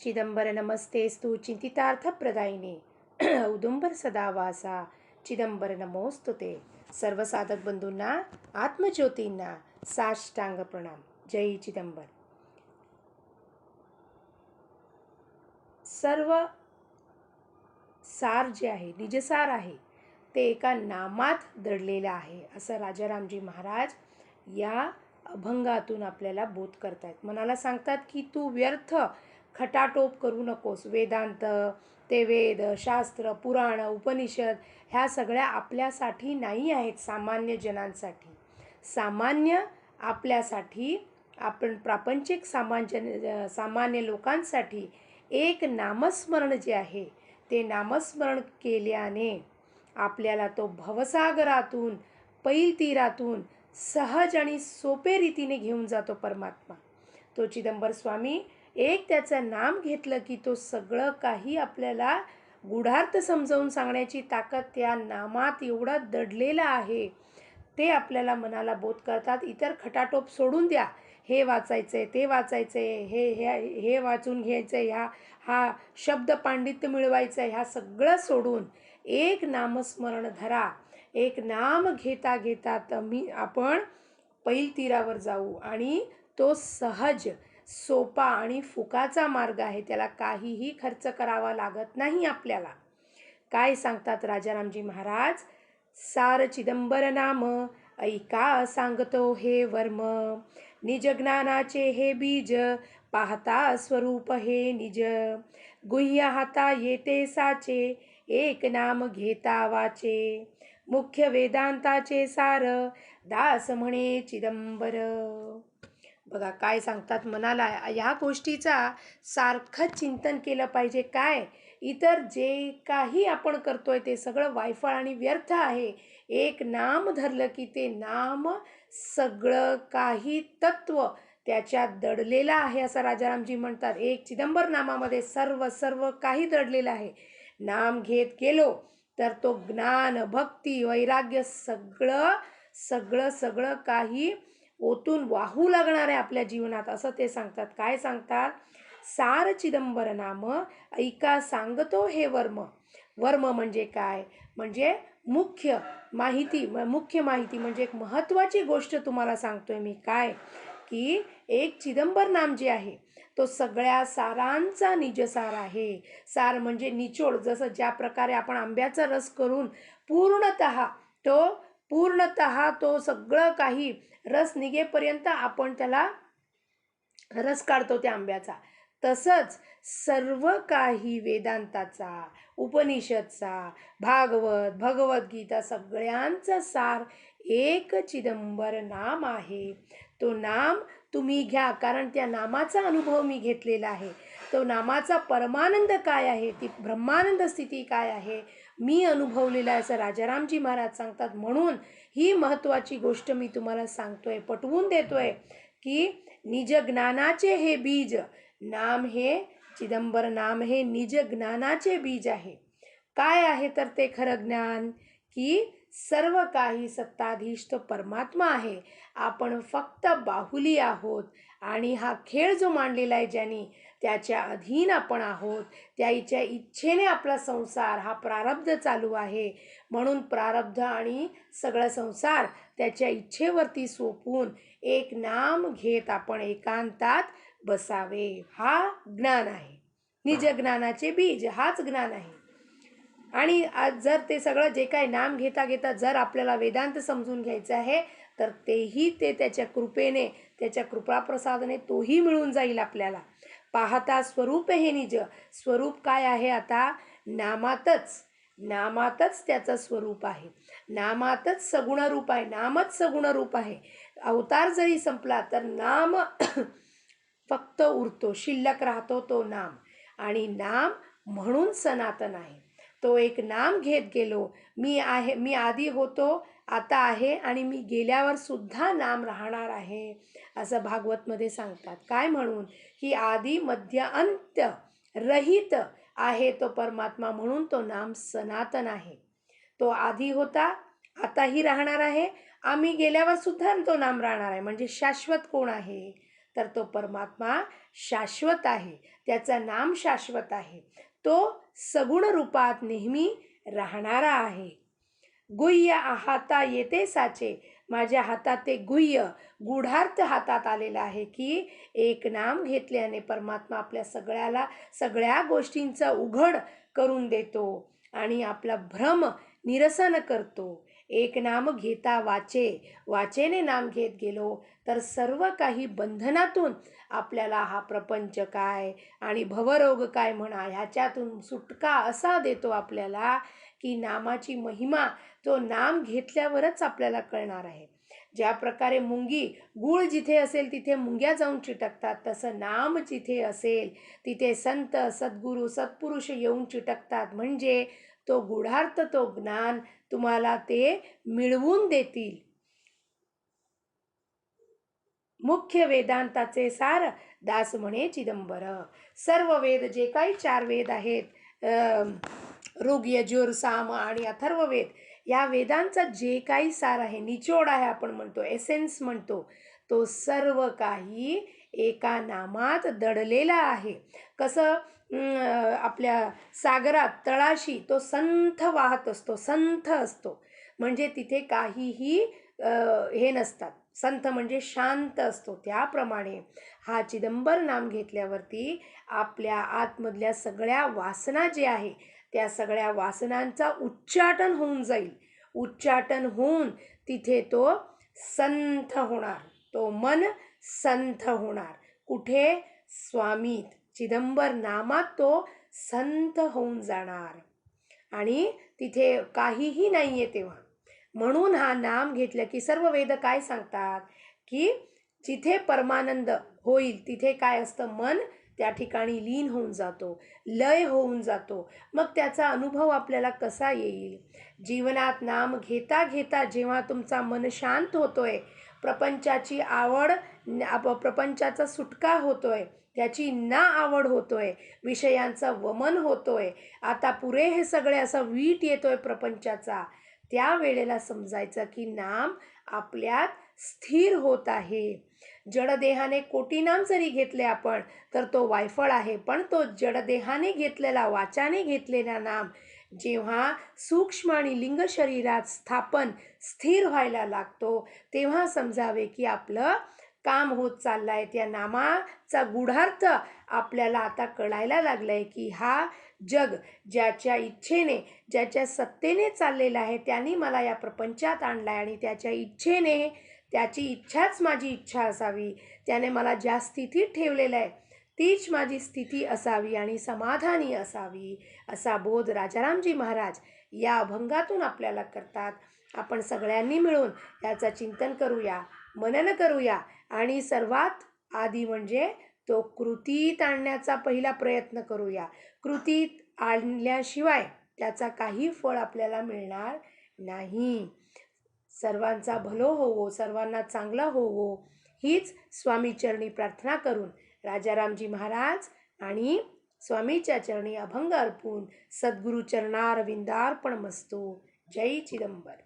चिदंबर नमस्तेस्तु चिंतितार्थप्रदायिने औदुंबर सदावासा। चिदंबर नमोस्तु ते सर्व साधक बंधूंना आत्मज्योतींना साष्टांग प्रणाम। जय चिदंबर। सर्व सार जे आहे निजसार आहे ते एका नामात दडलेलं आहे असं राजारामजी महाराज या अभंगातून आपल्याला बोध करतायत. मनाला सांगतात की तू व्यर्थ खटाटोप करू नकोस. वेदांत ते वेद शास्त्र पुराण उपनिषद ह्या सगळ्या आपल्यासाठी नाही आहेत सामान्य जनांसाठी. सामान्य आपल्यासाठी आपण प्रापंचिक सामान्य सामान्य लोकांसाठी एक नामस्मरण जे आहे ते नामस्मरण केल्याने आपल्याला तो भवसागरातून पैल तीरातून सहज आणि सोपे रीतीने घेऊन जातो परमात्मा. तो चिदंबर स्वामी एक त्याचं नाम घेतलं की तो सगळं काही आपल्याला गुढार्थ समजावून सांगण्याची ताकद त्या नामात एवढा दडलेला आहे. ते आपल्याला मनाला बोध करतात. इतर खटाटोप सोडून द्या. हे वाचायचं आहे ते वाचायचं आहे हे हे हे वाचून घ्यायचं आहे ह्या हा शब्द पांडित्य मिळवायचं आहे ह्या सगळं सोडून एक नामस्मरण धरा. एक नाम घेता घेता तर मी आपण पैल तीरावर जाऊ आणि तो सहज सोपा आणि फुकाचा मार्ग आहे. त्याला काहीही खर्च करावा लागत नाही आपल्याला. काय सांगतात राजारामजी महाराज? सार चिदंबर नाम ऐका सांगतो हे वर्म. निज ज्ञानाचे हे बीज पाहता स्वरूप हे निज. गुह्य हाता येते साचे एक नाम घेता वाचे. मुख्य वेदांताचे सार दास म्हणे चिदंबर. बघा काय सांगतात मनाला. ह्या गोष्टीचा सारखं चिंतन केलं पाहिजे. काय? इतर जे काही आपण करतो आहे ते सगळं वायफळ आणि व्यर्थ आहे. एक नाम धरलं की ते नाम सगळं काही तत्व त्याच्यात दडलेलं आहे असं राजारामजी म्हणतात. एक चिदंबर नामामध्ये सर्व सर्व काही दडलेलं आहे. नाम घेत गेलो तर तो ज्ञान भक्ती वैराग्य सगळं सगळं सगळं काही ओतून वाहू लागणार आहे आपल्या जीवनात असं ते सांगतात. काय सांगतात? सार चिदंबर नाम ऐका सांगतो हे वर्म. वर्म म्हणजे काय? म्हणजे मुख्य माहिती मुख्य माहिती म्हणजे एक महत्त्वाची गोष्ट तुम्हाला सांगतोय मी. काय? की एक चिदंबर नाम जे आहे तो सगळ्या सारांचा निजसार आहे. सार म्हणजे निचोड जसं ज्या प्रकारे आपण आंब्याचा रस करून पूर्णत तो पूर्णत तो सगळं काही रस निघेपर्यंत आपण त्याला रस काढतो त्या आंब्याचा. तसंच सर्व काही वेदांताचा उपनिषदचा भागवत भगवद्गीता सगळ्यांचा सार एक चिदंबर नाम आहे. तो नाम तुम्ही घ्या कारण त्या नामाचा अनुभव मी घेतलेला आहे. तो नामाचा परमानंद काय आहे? ती ब्रह्मानंद स्थिती काय आहे? मी अनुभवलेला आहे असं राजारामजी महाराज सांगतात. म्हणून ही महत्त्वाची गोष्ट मी तुम्हाला सांगतोय पटवून देतोय की निज ज्ञानाचे हे बीज नाम हे चिदंबर नाम हे निज ज्ञानाचे बीज आहे. काय आहे तर ते खरं ज्ञान? की सर्व काही सत्ताधीश तो परमात्मा आहे. आपण फक्त बाहुली आहोत आणि हा खेळ जो मांडलेला आहे ज्यांनी त्याच्या अधीन आपण आहोत. त्याच्या इच्छेने आपला संसार हा प्रारब्ध चालू आहे. म्हणून प्रारब्ध आणि सगळा संसार त्याच्या इच्छेवरती सोपून एक नाम घेत आपण एकांतात बसावे. हा ज्ञान आहे. निज ज्ञानाचे बीज हाच ज्ञान आहे. आणि आज जर ते सगळं जे काही नाम घेता घेता जर आपल्याला वेदांत समजून घ्यायचं आहे तर तेही ते त्याच्या कृपेने त्याच्या कृपाप्रसादाने तोही मिळून जाईल आपल्याला. पाहता स्वरूप हे निज. स्वरूप काय आहे आता? नामातच. नामातच त्याचं स्वरूप आहे. नामातच सगुण रूप आहे. नामच सगुण रूप आहे. अवतार जरी संपला तर नाम फक्त उरतो. शिल्लक राहतो तो नाम. आणि नाम म्हणून सनातन आहे. तो एक नाम घेत गेलो. मी आहे मी आधी होतो आता आहे आणि मी गेल्यावर सुद्धा नाम राहणार आहे असं भागवतमध्ये सांगतात. काय म्हणून? की आधी मध्य अंत्य रहित आहे तो परमात्मा म्हणून तो नाम सनातन आहे. तो आधी होता आताही राहणार आहे आम्ही गेल्यावर सुद्धा तो नाम राहणार आहे. म्हणजे शाश्वत कोण आहे? तर तो परमात्मा शाश्वत आहे. त्याचं नाम शाश्वत आहे. तो सगुण रूपात नेहमी राहणारा आहे. गुह्य हाता येते साचे. माझ्या हातात ते गुह्य गुढार्थ हातात आलेला आहे की एक नाम घेतल्याने परमात्मा आपल्या सगळ्याला सगळ्या गोष्टींचा उघड करून देतो आणि आपला भ्रम निरसन करतो. एक नाम घेता वाचे. वाचेने नाम घेत गेलो. तर सर्व काही बंधनातून आपल्याला हा प्रपंच काय आणि भवरोग काय म्हणा ह्याच्यातून सुटका असा देतो आपल्याला की नामाची महिमा तो नाम घेतल्यावरच आपल्याला कळणार आहे. ज्या प्रकारे मुंगी गुळ जिथे असेल तिथे मुंग्या जाऊन चिटकतात तसं नाम जिथे असेल तिथे संत सद्गुरू सत्पुरुष येऊन चिटकतात. म्हणजे तो गुढार्थ तो ज्ञान तुम्हाला ते मिळवून देतील. मुख्य वेदांताचे सार दास म्हणे चिदंबर. सर्व वेद जे काही चार वेद आहेत ऋग यजुर साम आणि अथर्व वेद या वेदांचा जे काही सार आहे निचोड आहे आपण म्हणतो एसेन्स म्हणतो तो सर्व काही एका नामात दडलेला आहे. कसं? आपल्या सागरात तळाशी तो संथ वाहत असतो संथ असतो. म्हणजे तिथे काहीही हे नसतात. संत म्हणजे शांत असतो. त्याप्रमाणे हा चिदंबर नाम घेतल्यावरती आपल्या आतमधल्या सगळ्या वासना जे आहे त्या सगळ्या वासनांचा उच्चाटन होऊन जाईल. उच्चाटन होऊन तिथे तो संथ होणार. तो मन संथ होणार. कुठे? स्वामीत. चिदंबर नामात तो संत होऊन जाणार. आणि तिथे काहीही नाही आहे तेव्हा. म्हणून हा नाम घेतलं की सर्व वेद काय सांगतात? की जिथे परमानंद होईल तिथे काय असतं? मन त्या ठिकाणी लीन होऊन जातो. लय होऊन जातो. मग त्याचा अनुभव आपल्याला कसा येईल? जीवनात नाम घेता घेता जेव्हा तुमचा मन शांत होतोय प्रपंचाची आवड आप- प्रपंचाचा सुटका होतोय त्याची ना आवड होतोय विषयांचं वमन होतोय. आता पुरे हे सगळे असा वीट येतोय प्रपंचाचा. त्या वेळेला समजायचं की नाम आपल्यात स्थिर होत आहे. जडदेहाने कोटी नाम जरी घेतले आपण तर तो वायफळ आहे पण तो जडदेहाने घेतलेला वाचाने घेतलेला नाम. जेव्हा सूक्ष्म आणि लिंग शरीरात स्थापन स्थिर व्हायला लागतो तेव्हा समजावे की आपलं काम होत चाललं आहे त्या नामाचा गुढार्थ आपल्याला आता कळायला लागलाय की हा जग ज्याच्या इच्छेने ज्याच्या सत्तेने चाललेला आहे त्यांनी मला या प्रपंचात आणलाय आणि त्याच्या इच्छेने त्याची इच्छाच माझी इच्छा असावी. त्याने मला ज्या स्थितीत ठेवलेलं आहे तीच माझी स्थिती असावी आणि समाधानी असावी असा बोध राजारामजी महाराज या अभंगातून आपल्याला करतात. आपण सगळ्यांनी मिळून याचं चिंतन करूया मनन करूया आणि सर्वात आधी म्हणजे तो कृतीत आणण्याचा पहिला प्रयत्न करूया. कृतीत आणल्याशिवाय त्याचा काही फळ आपल्याला मिळणार नाही. सर्वांचा भलो होवो सर्वांना चांगला होवो हीच स्वामीचरणी प्रार्थना करून राजारामजी महाराज आणि स्वामीच्या चरणी अभंग अर्पून सद्गुरू चरणारविंदार्पण मस्तो जय चिदंबर